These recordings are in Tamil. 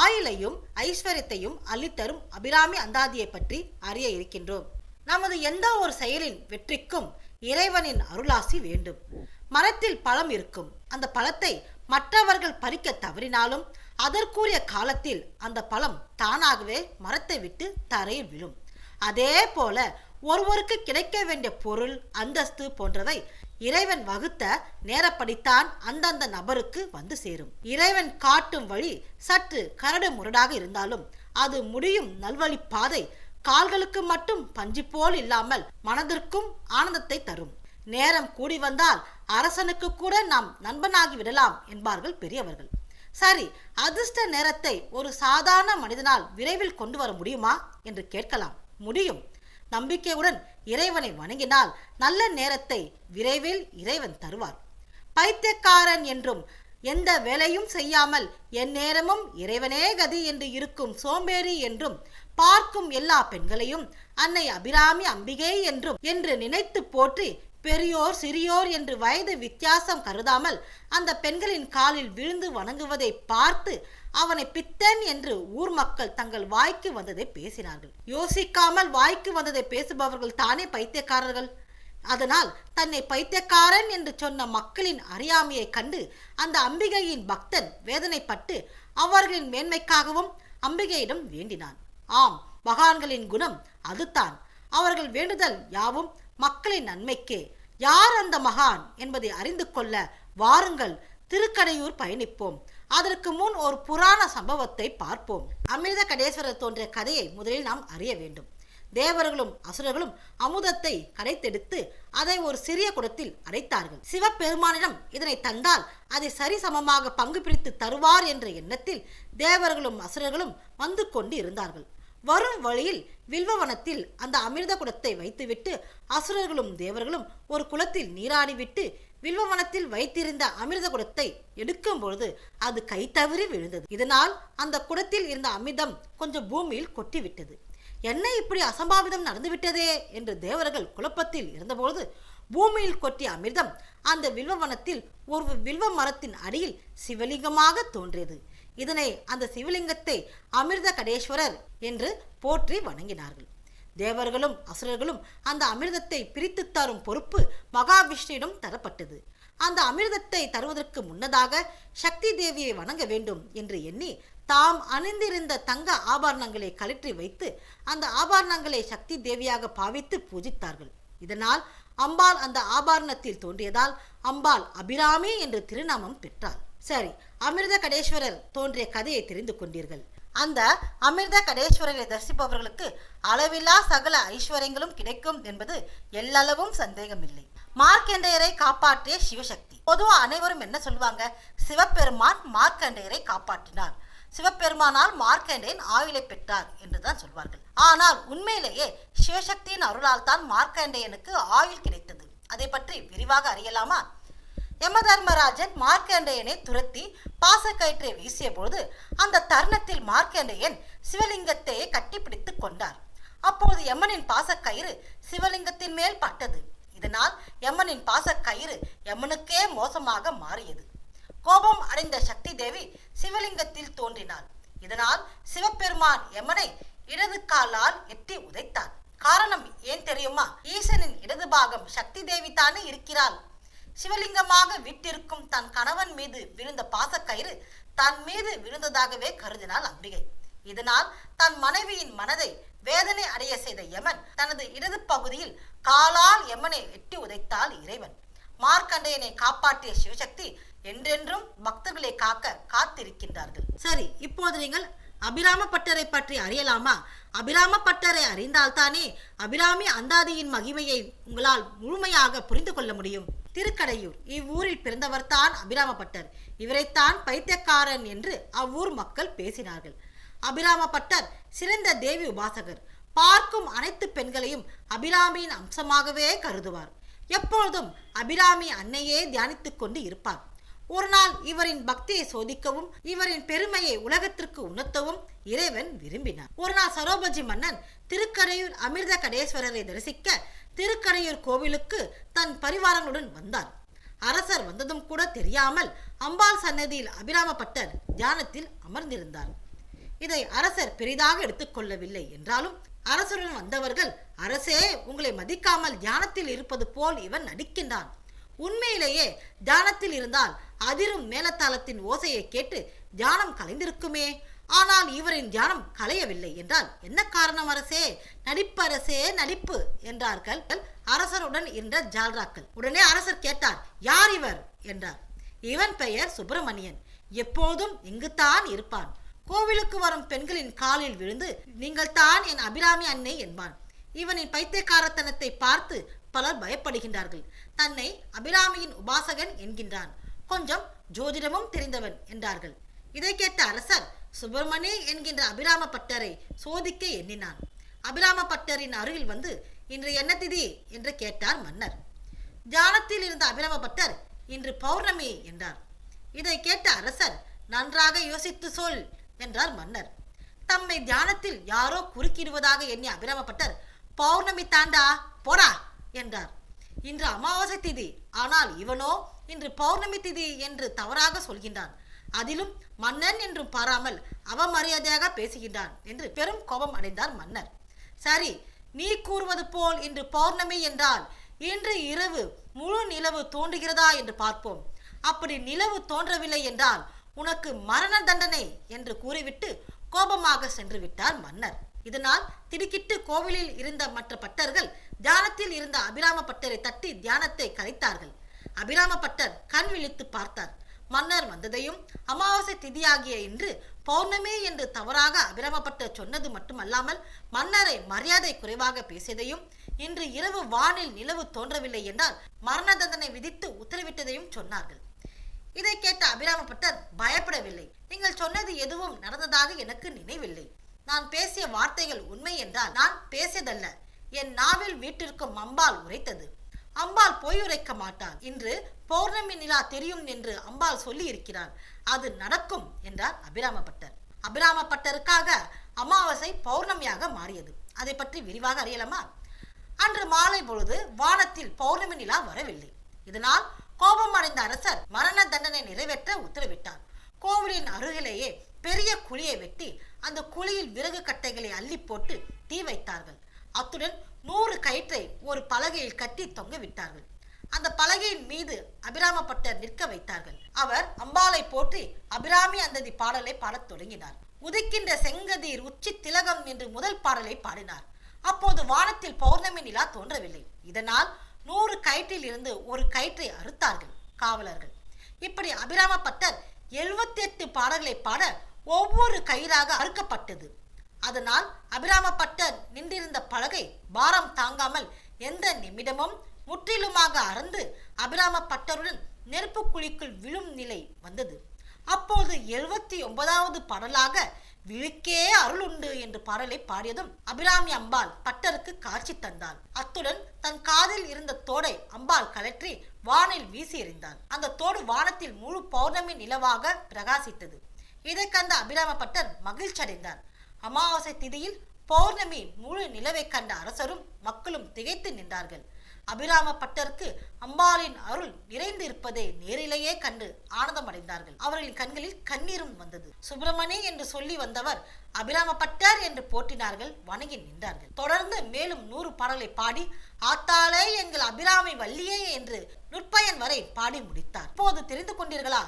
ஆயிலையும் ஐஸ்வர்யத்தையும் அள்ளித்தரும் அபிராமி அந்தாதியை பற்றி அறிய இருக்கின்றோம். நமது எந்த ஒரு செயலின் வெற்றிக்கும் இறைவனின் அருளாசி வேண்டும். மரத்தில் பழம் இருக்கும். அந்த பழத்தை மற்றவர்கள் பறிக்க தவறினாலும் அதற்குரிய காலத்தில் அந்த பழம் தானாகவே மரத்தை விட்டு தரையில் விழும். அதே போல ஒருவருக்கு கிடைக்க வேண்டிய பொருள் அந்தஸ்து போன்றவை இறைவன் வகுத்த நேரப்படித்தான் அந்தந்த நபருக்கு வந்து சேரும். இறைவன் காட்டும் வழி சற்று கரடு முரடாக இருந்தாலும் அது முடியும் நல்வழி பாதை கால்களுக்கு மட்டும் பஞ்சு போல் இல்லாமல் மனதிற்கும் ஆனந்தத்தை தரும். நேரம் கூடி வந்தால் அரசனுக்கு கூட நாம் நண்பனாகி விடலாம் என்பார்கள் பெரியவர்கள். சரி அதிர்ஷ்ட நேரத்தை ஒரு சாதாரண மனிதனால் விரைவில் கொண்டு வர முடியுமா? என்று கேட்கலாம். முடியும். நம்பிக்கையுடன் இறைவனை வணங்கினால் நல்ல நேரத்தை விரைவில் இறைவன் தருவார். பைத்தியக்காரன் என்றும் எந்த வேலையும் செய்யாமல் என் நேரமும் இறைவனே கதி என்று இருக்கும் சோம்பேறி என்றும் பார்க்கும் எல்லா பெண்களையும் அன்னை அபிராமி அம்பிகை என்றும் என்று நினைத்து போற்றி பெரியோர் சிறியோர் என்று வயது வித்தியாசம் கருதாமல் அந்த பெண்களின் காலில் விழுந்து வணங்குவதை பார்த்து அவனை பித்தன் என்று ஊர் மக்கள் தங்கள் வாய்க்கு வந்ததை பேசினார்கள். யோசிக்காமல் வாய்க்கு வந்ததை பேசுபவர்கள் தானே பைத்தியக்காரர்கள்? அதனால் தன்னை பைத்தியக்காரன் என்று சொன்ன மக்களின் அறியாமையை கண்டு அந்த அம்பிகையின் பக்தன் வேதனைப்பட்டு அவர்களின் மேன்மைக்காகவும் அம்பிகையிடம் வேண்டினான். ஆம் மகான்களின் குணம் அதுதான். அவர்கள் வேண்டுதல் யாவும் மக்களின் நன்மைக்கே யார் அந்த மகான் என்பதை அறிந்து கொள்ள வாருங்கள். திருக்கடையூர் பயணிப்போம். அதற்கு முன் ஒரு புராண சம்பவத்தை பார்ப்போம். அமிர்த கடேஸ்வரர் தோன்றிய கதையை முதலில் நாம் அறிய வேண்டும். தேவர்களும் அசுரர்களும் அமுதத்தை கடைத்தெடுத்து அதை ஒரு சிறிய குடத்தில் அடைத்தார்கள். சிவபெருமானிடம் இதனை தந்தால் அதை சரிசமமாக பங்கு பிரித்து தருவார் என்ற எண்ணத்தில் தேவர்களும் அசுரர்களும் வந்து கொண்டு இருந்தார்கள் வரும் வழியில் வில்வவனத்தில் அந்த அமிர்த குடத்தை வைத்துவிட்டு அசுரர்களும் தேவர்களும் ஒரு குளத்தில் நீராடிவிட்டு வில்வவனத்தில் வைத்திருந்த அமிர்த குடத்தை எடுக்கும் பொழுது அது கை தவறி விழுந்தது. இதனால் அந்த குடத்தில் இருந்த அமிர்தம் கொஞ்சம் பூமியில் கொட்டிவிட்டது. என்ன இப்படி அசம்பாவிதம் நடந்துவிட்டதே? என்று தேவர்கள் குழப்பத்தில் இருந்தபொழுது பூமியில் கொட்டிய அமிர்தம் அந்த வில்வவனத்தில் ஒரு வில்வ மரத்தின் அடியில் சிவலிங்கமாக தோன்றியது. இதனை அந்த சிவலிங்கத்தை அமிர்த கடேஸ்வரர் என்று போற்றி வணங்கினார்கள். தேவர்களும் அசுரர்களும் அந்த அமிர்தத்தை பிரித்து தரும் பொறுப்பு மகாவிஷ்ணுவிடம் தரப்பட்டது. அந்த அமிர்தத்தை தருவதற்கு முன்னதாக சக்தி தேவியை வணங்க வேண்டும் என்று எண்ணி தாம் அணிந்திருந்த தங்க ஆபரணங்களை கழற்றி வைத்து அந்த ஆபரணங்களை சக்தி தேவியாக பாவித்து பூஜித்தார்கள். இதனால் அம்பாள் அந்த ஆபரணத்தில் தோன்றியதால் அம்பாள் அபிராமி என்று திருநாமம் பெற்றார் சரி அமிர்த கடேஸ்வரர் தோன்றிய கதையை தெரிந்து கொண்டீர்கள். அந்த அமிர்த கடேஸ்வரரை தரிசிப்பவர்களுக்கு அளவில்லா சகல ஐஸ்வர்யங்களும் கிடைக்கும் என்பது எல்லளவும் சந்தேகமில்லை. மார்க்கண்டேயரை காப்பாற்றிய சிவசக்தி. பொதுவா அனைவரும் என்ன சொல்லுவாங்க? சிவபெருமான் மார்க்கண்டேயரை காப்பாற்றினார். சிவபெருமானால் மார்க்கண்டேயன் ஆயுளை பெற்றார் என்றுதான் சொல்வார்கள். ஆனால் உண்மையிலேயே சிவசக்தியின் அருளால் தான் மார்க்கண்டேயனுக்கு ஆயுள் கிடைத்தது. அதை பற்றி விரிவாக அறியலாமா? யமதர்மராஜன் மார்க்கண்டேயனை துரத்தி பாசக்கயிற்றை வீசிய பொழுது அந்த தருணத்தில் மார்க்கண்டேயன் சிவலிங்கத்தையே கட்டிப்பிடித்துக் கொண்டார். அப்போது யமனின் பாசக்கயிறு சிவலிங்கத்தின் மேல் பட்டது. இதனால் யமனின் பாசக்கயிறு யமனுக்கே மோசமாக மாறியது. கோபம் அடைந்த சக்தி தேவி சிவலிங்கத்தில் தோன்றினாள். இதனால் சிவபெருமான் யமனை இடது காலால் எட்டி உதைத்தார். காரணம் ஏன் தெரியுமா? ஈசனின் இடது பாகம் சக்தி தேவி தானே இருக்கிறாள். சிவலிங்கமாக விட்டிருக்கும் தன் கணவன் மீது விழுந்த பாசக்கயிறு தன் மீது விழுந்ததாகவே கருதினாள் அம்பிகை. இதனால் தன் மனைவியின் மனதை வேதனை அடைய செய்த யமன் தனது இடது பகுதியில் காலால் யமனை எட்டி உதைத்தாள் இறைவன். மார்க்கண்டையனை காப்பாற்றிய சிவசக்தி என்றென்றும் பக்தர்களை காக்க காத்திருக்கின்றார்கள். சரி இப்போது நீங்கள் அபிராம பட்டரை பற்றி அறியலாமா? அபிராம பட்டரை அறிந்தால்தானே அபிராமி அந்தாதியின் மகிமையை உங்களால் முழுமையாக புரிந்து கொள்ள முடியும். திருக்கடையூர் இவ்வூரில் பிறந்தவர்தான் அபிராம பட்டர் இவரைத்தான் பைத்தியக்காரன் என்று அவ்வூர் மக்கள் பேசினார்கள். அபிராம பட்டர் சிறந்த தேவி உபாசகர். பார்க்கும் அனைத்து பெண்களையும் அபிராமியின் அம்சமாகவே கருதுவார். எப்பொழுதும் அபிராமி அன்னையே தியானித்துக் கொண்டு இருப்பார். ஒரு நாள் இவரின் பக்தியை சோதிக்கவும் இவரின் பெருமையை உலகத்திற்கு உணர்த்தவும் இறைவன் விரும்பினார். ஒரு நாள் சரோபஜி மன்னன் திருக்கரையூர் அமிர்த கடேஸ்வரரை தரிசிக்க திருக்கரையூர் கோவிலுக்கு தன் பரிவாரங்களுடன் வந்தார். அரசர் வந்ததும் கூட தெரியாமல் அம்பாள் சன்னதியில் அபிராமப்பட்டர் தியானத்தில் அமர்ந்திருந்தார். இதை அரசர் பெரிதாக எடுத்துக்கொள்ளவில்லை என்றாலும் அரசருடன் வந்தவர்கள் அரசே உங்களை மதிக்காமல் தியானத்தில் இருப்பது போல் இவன் நடிக்கின்றான். உண்மையிலேயே தியானத்தில் இருந்தால் அதிரும் மேலத்தாளத்தின் ஓசையை கேட்டு தியானம் கலைந்திருக்குமே. ஆனால் இவரின் தியானம் கலையவில்லை என்றால் என்ன காரணம் அரசே? நடிப்பு அரசே நடிப்பு என்றார்கள் அரசருடன் இருந்த ஜால்ராக்கள். உடனே அரசர் கேட்டார் யார் இவர்? என்றார். இவன் பெயர் சுப்பிரமணியன். எப்போதும் இங்குத்தான் இருப்பான். கோவிலுக்கு வரும் பெண்களின் காலில் விழுந்து நீங்கள் தான் என் அபிராமி அன்னை என்பான். இவனின் பைத்தியக்காரத்தனத்தை பார்த்து பலர் பயப்படுகின்றார்கள். தன்னை அபிராமியின் உபாசகன் என்கின்றான். கொஞ்சம் ஜோதிடமும் தெரிந்தவன் என்றார்கள். இதை கேட்ட அரசர் சுப்பிரமணி என்கின்ற அபிராம பட்டரை சோதிக்க எண்ணினான். அபிராம பட்டரின் அருகில் வந்து இன்று என்ன திதி? என்று கேட்டார் மன்னர். தியானத்தில் இருந்த அபிராம பட்டர் இன்று பௌர்ணமி என்றார். இதை கேட்ட அரசர் நன்றாக யோசித்து சொல் என்றார் மன்னர். தம்மை தியானத்தில் யாரோ குறுக்கிடுவதாக எண்ணிய அபிராமப்பட்டர் பௌர்ணமி தாண்டா போடா என்றார். இன்று அமாவாசை திதி. ஆனால் இவனோ இன்று பௌர்ணமி திதி என்று தவறாக சொல்கின்றான். அதிலும் மன்னன் என்றும் பாராமல் அவமரியாதையாக பேசுகின்றான் என்று பெரும் கோபம் அடைந்தார் மன்னர். சரி நீ கூறுவது போல் இன்று பௌர்ணமி என்றால் இன்று இரவு முழு நிலவு தோன்றுகிறதா என்று பார்ப்போம். அப்படி நிலவு தோன்றவில்லை என்றால் உனக்கு மரண தண்டனை என்று கூறிவிட்டு கோபமாக சென்று விட்டார் மன்னர். இதனால் திடுக்கிட்டு கோவிலில் இருந்த மற்ற பட்டர்கள் தியானத்தில் இருந்த அபிராம பட்டரை தட்டி தியானத்தை கலைத்தார்கள். அபிராம பட்டர் கண் விழித்து பார்த்தார். மன்னர் வந்ததையும் அமாவாசை திதியாகிய இன்று பௌர்ணமி என்று தவறாக அபிராமப்பட்டர் சொன்னது மட்டுமல்லாமல் மன்னரை மரியாதை குறைவாக பேசியதையும் இன்று இரவு வானில் நிலவு தோன்றவில்லை என்றால் மரண தண்டனை விதித்து உத்தரவிட்டதையும் சொன்னார்கள். இதை கேட்ட அபிராமப்பட்டர் பயப்படவில்லை. நீங்கள் சொன்னது எதுவும் நடந்ததாக எனக்கு நினைவில்லை. நான் பேசிய வார்த்தைகள் உண்மை என்றால் நான் பேசியதல்ல. என் நாவில் வீட்டிற்கும் அம்பாள் உரைத்தது. அம்பாள் பொய் உரைக்க மாட்டாள். இன்று பௌர்ணமி நிலா தெரியும் என்று அம்பாள் சொல்லி இருக்கிறார் அது நடக்கும் என்றார் அபிராமப்பட்டர். அபிராமப்பட்டருக்காக அமாவாசை பௌர்ணமியாக மாறியது. அதை பற்றி விரிவாக அறியலாமா? அன்று மாலை பொழுது வானத்தில் பௌர்ணமி நிலா வரவில்லை. இதனால் கோபம் அடைந்த அரசர் மரண தண்டனை நிறைவேற்ற உத்தரவிட்டார். கோவிலின் அருகிலேயே பெரிய குழியை வெட்டி அந்த குழியில் விறகு கட்டைகளை அள்ளி போட்டு தீ வைத்தார்கள். அத்துடன் நூறு கயிற்றை ஒரு பலகையில் கட்டி தொங்க விட்டார்கள். அந்த பலகையின் மீது அபிராமப்பட்டர் நிற்க வைத்தார்கள். அவர் அம்பாலை போற்றி அபிராமி அந்ததி பாடலை பாடத் தொடங்கினார். உதிக்கின்ற செங்கதிர் உச்சி திலகம் என்று முதல் பாடலை பாடினார். அப்போது வானத்தில் பௌர்ணமி நிலா தோன்றவில்லை. இதனால் நூறு கயிற்றில் இருந்து ஒரு கயிற்றை அறுத்தார்கள் காவலர்கள். இப்படி அபிராமப்பட்டர் எழுபத்தி எட்டு பாடல்களை பாட ஒவ்வொரு கயிறாக அறுக்கப்பட்டது. அதனால் அபிராமப்பட்ட நின்றிருந்த பலகை பாரம் தாங்காமல் எந்த நிமிடமும் முற்றிலுமாக அறந்து அபிராமப்பட்டருடன் நெருப்பு குழிக்குள் விழும் நிலை வந்தது. அப்போது எழுபத்தி ஒன்பதாவது பாடலாக விழுக்கே அருள் உண்டு என்று பாடலை பாடியதும் அபிராமி அம்பாள் பட்டருக்கு காட்சி தந்தாள் அத்துடன் தன் காதில் இருந்த தோடை அம்பாள் கலற்றி வானில் வீசி எறிந்தாள் அந்த தோடு வானத்தில் முழு பௌர்ணமி நிலவாக பிரகாசித்தது. இதை கண்ட அபிராம பட்டர் மகிழ்ச்சி அடைந்தார் அமாவாசை திதியில் பௌர்ணமி முழு நிலவை கண்ட அரசரும் மக்களும் திகைத்து நின்றார்கள். அபிராம பட்டருக்கு அம்பாளின் அருள் நிறைந்து இருப்பதை நேரிலேயே கண்டு ஆனந்தம் அடைந்தார்கள் அவர்களின் கண்களில் கண்ணீரும் வந்தது. சுப்பிரமணி என்று சொல்லி வந்தவர் அபிராம பட்டர் என்று போற்றினார்கள் வணங்கி நின்றார்கள். தொடர்ந்து மேலும் நூறு பாடலை பாடி ஆத்தாளே எங்கள் அபிராமி வள்ளியே என்று நுட்பயன் வரை பாடி முடித்தார். இப்போது தெரிந்து கொண்டீர்களா?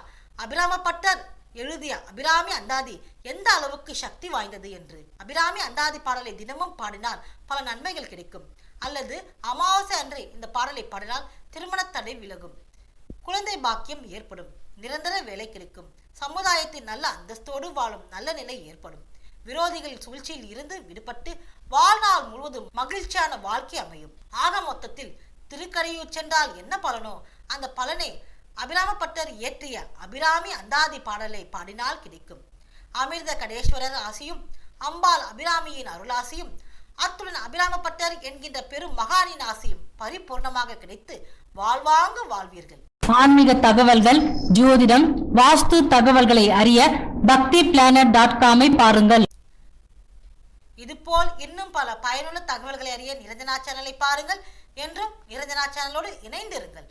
அபிராம பட்டர் எழுதிய அபிராமி அந்தாதி எந்த அளவுக்கு சக்தி வாய்ந்தது என்று. அபிராமி அந்தாதி பாடலை தினமும் பாடினால் பல நன்மைகள் கிடைக்கும். அல்லது அமாவாசை அன்று இந்த பாடலை பாடினால் திருமணத்தடை தடை விலகும். குழந்தை பாக்கியம் ஏற்படும். நிரந்தர வேலை கிடைக்கும். சமுதாயத்தின் நல்ல அந்தஸ்தோடு வாழும் நல்ல நிலை ஏற்படும். விரோதிகள் சூழ்ச்சியில் இருந்து விடுபட்டு வாழ்நாள் முழுவதும் மகிழ்ச்சியான வாழ்க்கை அமையும். ஆக மொத்தத்தில் திருக்கரையூர் சென்றால் என்ன பலனோ அந்த பலனை அபிராமப்பட்டர் இயற்றிய அபிராமி அந்தாதி பாடலை பாடினால் கிடைக்கும். அமிர்த கடேஸ்வரர் ஆசியும் அம்பாள் அபிராமியின் அருளாசியும் அத்துடன் அபிராமப்பட்டர் என்கின்ற பெரும் மகானின் ஆசியும் பரிபூர்ணமாக கிடைத்து வாழ்வாங்க வாழ்வீர்கள். ஆன்மீக தகவல்கள் ஜோதிடம் வாஸ்து தகவல்களை அறிய பக்தி பிளானட் டாட் காமை பாருங்கள். இதுபோல் இன்னும் பல பயனுள்ள தகவல்களை அறிய நிரஞ்சனா சேனலை பாருங்கள். என்றும் நிரஞ்சனா சேனலோடு இணைந்திருங்கள்.